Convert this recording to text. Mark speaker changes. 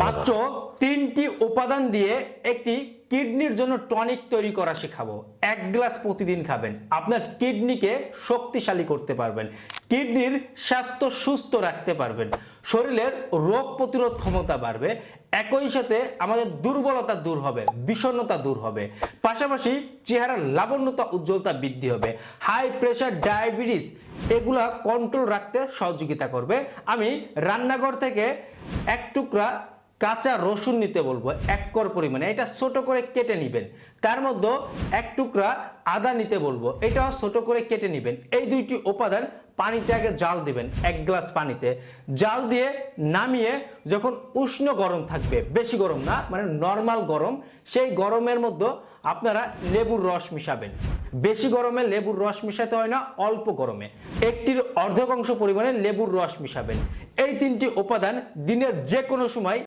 Speaker 1: মাত্র তিনটি উপাদান দিয়ে একটি কিডনির জন্য টনিক তৈরি করা শেখাবো। এক গ্লাস প্রতিদিন খাবেন। আপনার কিডনিকে শক্তিশালী করতে পারবেন। কিডনির স্বাস্থ্য সুস্থ রাখতে পারবেন। শরীরের রোগ প্রতিরোধ ক্ষমতা বাড়বে। একই সাথে আমাদের দুর্বলতা দূর হবে, বিষণ্ণতা দূর হবে। পাশাপাশি চেহারার লাবণ্যতা, উজ্জ্বলতা বৃদ্ধি হবে। হাই প্রেশার ডায়াবেটিস এগুলা কন্ট্রোল রাখতে সহযোগিতা করবে। আমি রান্নাঘর থেকে এক টুকরা কাঁচা রসুন নিতে বলব, এক কর পরিমাণে। এটা ছোট করে কেটে নেবেন। তার মধ্যে এক টুকরা আদা নিতে বলব, এটাও ছোট করে কেটে নেবেন। এই দুইটি উপাদান পানিতে আগে জাল দিবেন, এক গ্লাস পানিতে। জাল দিয়ে নামিয়ে যখন উষ্ণ গরম থাকবে, বেশি গরম না মানে নর্মাল গরম, সেই গরমের মধ্যে আপনারা লেবুর রস মিশাবেন। বেশি গরমে লেবুর রস মিশাতে হয় না, অল্প গরমে। একটির অর্ধেক অংশ পরিমাণে লেবুর রস মিশাবেন। এই তিনটি উপাদান দিনের যে কোনো সময়